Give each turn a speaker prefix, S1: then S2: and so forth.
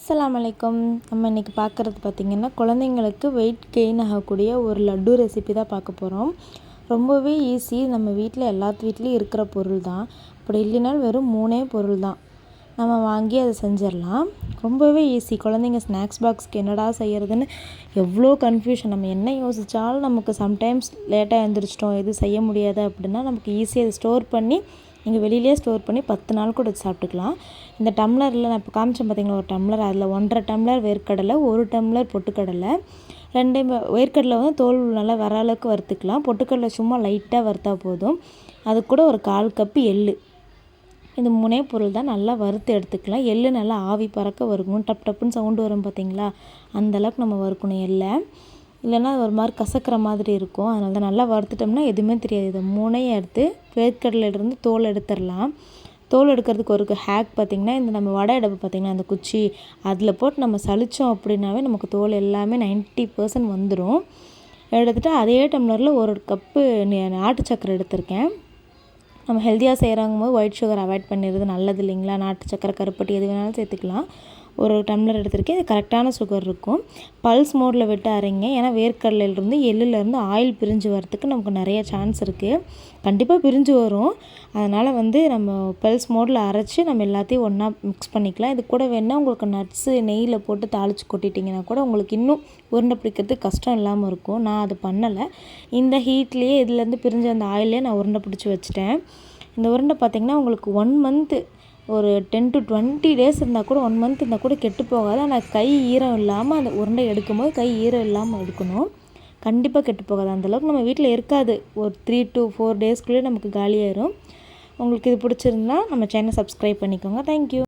S1: அஸ்லாம் வலைக்கம் நம்ம இன்றைக்கி பார்க்குறது பார்த்திங்கன்னா குழந்தைங்களுக்கு வெயிட் கெயின் ஆகக்கூடிய ஒரு லட்டு ரெசிபி தான் பார்க்க போகிறோம் ரொம்பவே ஈஸி நம்ம வீட்டில் எல்லாத்து வீட்லேயும் இருக்கிற பொருள் தான். அப்படி இல்லைனாலும் வெறும் மூணே பொருள் தான். நம்ம வாங்கி அதை செஞ்சிடலாம். ரொம்பவே ஈஸி குழந்தைங்க ஸ்நாக்ஸ் பாக்ஸ்க்கு என்னடா செய்கிறதுன்னு எவ்வளோ கன்ஃபியூஷன் நம்ம என்ன யோசித்தாலும் நமக்கு சம்டைம்ஸ் லேட்டாக எழுந்திரிச்சிட்டோம் எதுவும் செய்ய முடியாது அப்படின்னா நமக்கு ஈஸியாக அதை ஸ்டோர் பண்ணி நீங்கள் வெளியிலே ஸ்டோர் பண்ணி பத்து நாள் கூட வச்சு சாப்பிட்டுக்கலாம். இந்த டம்ளரில் நான் இப்போ காமிச்சேன் பார்த்தீங்களா ஒரு டம்ளர் அதில் ஒன்றரை டம்ளர் வேர்க்கடலை ஒரு டம்ளர் பொட்டுக்கடலை. ரெண்டே வேர்க்கடலை வந்து தோல் நல்லா வர அளவுக்கு வறுத்துக்கலாம். பொட்டுக்கடலை சும்மா லைட்டாக வறுத்தா போதும். அது கூட ஒரு கால் கப்பு எள் இந்த மூணே பொருள் தான் நல்லா வறுத்து எடுத்துக்கலாம். எள் நல்லா ஆவி பறக்க வறுக்கணும் டப் டப்புன்னு சவுண்டு வரும் பார்த்தீங்களா? அந்தளவுக்கு நம்ம வறுக்கணும் எள்ளை. இல்லைன்னா ஒரு மாதிரி கசக்கிற மாதிரி இருக்கும். அதனால தான் நல்லா வறுத்துட்டோம்னா எதுவுமே தெரியாது. இதை மூணையும் எடுத்து வேர்க்கடலையிலேருந்து தோல் எடுத்துடலாம். தோல் எடுக்கிறதுக்கு ஒரு ஹேக் பார்த்திங்கன்னா இந்த நம்ம வடை எடுப்பு பார்த்திங்கன்னா அந்த குச்சி அதில் போட்டு நம்ம சளிச்சோம் அப்படின்னாவே நமக்கு தோல் எல்லாமே நைன்ட்டி பர்சன்ட் வந்துடும் எடுத்துகிட்டு அதே டம்ளரில் ஒரு கப்பு நாட்டு சக்கரை எடுத்திருக்கேன். நம்ம ஹெல்த்தியாக செய்கிறாங்கும் போது ஒயிட் சுகர் அவாய்ட் பண்ணிடுறது நல்லது இல்லைங்களா? நாட்டு சக்கரை கருப்பட்டி எது வேணாலும் சேர்த்துக்கலாம். ஒரு டம்ளர் எடுத்திருக்கேன். இது கரெக்டான சுகர் இருக்கும். பல்ஸ் மோடில் விட்டு அரைங்க. ஏன்னா வேர்க்கடலையிலேருந்து எள்ளுலேருந்து ஆயில் பிரிஞ்சு வரத்துக்கு நமக்கு நிறைய சான்ஸ் இருக்குது கண்டிப்பாக பிரிஞ்சு வரும். அதனால் வந்து நம்ம பல்ஸ் மோடில் அரைச்சி நம்ம எல்லாத்தையும் ஒன்றா மிக்ஸ் பண்ணிக்கலாம். இது கூட வேணால் உங்களுக்கு நட்ஸு நெய்யில் போட்டு தாளித்து கொட்டிட்டிங்கன்னா கூட உங்களுக்கு இன்னும் உருண்டை பிடிக்கிறதுக்கு கஷ்டம் இல்லாமல் இருக்கும். நான் அது பண்ணலை. இந்த ஹீட்லேயே இதுலேருந்து பிரிஞ்ச அந்த ஆயிலே நான் உருண்டை பிடிச்சி வச்சுட்டேன். இந்த உருண்டை பார்த்திங்கன்னா உங்களுக்கு ஒன் மந்த்து ஒரு டென் டு டுவெண்ட்டி டேஸ் இருந்தால் கூட ஒன் மந்த் இருந்தால் கூட கெட்டு போகாது. ஆனால் கை ஈரம் இல்லாமல் அந்த உருண்டை எடுக்கும்போது கை ஈரம் இல்லாமல் எடுக்கணும். கண்டிப்பாக கெட்டு போகாது. அந்தளவுக்கு நம்ம வீட்டில் இருக்காது. ஒரு த்ரீ டு ஃபோர் டேஸ்க்குள்ளே நமக்கு காலியாயிரும். உங்களுக்கு இது பிடிச்சிருந்தா நம்ம சேனல் சப்ஸ்கிரைப் பண்ணிக்கோங்க. தேங்க்யூ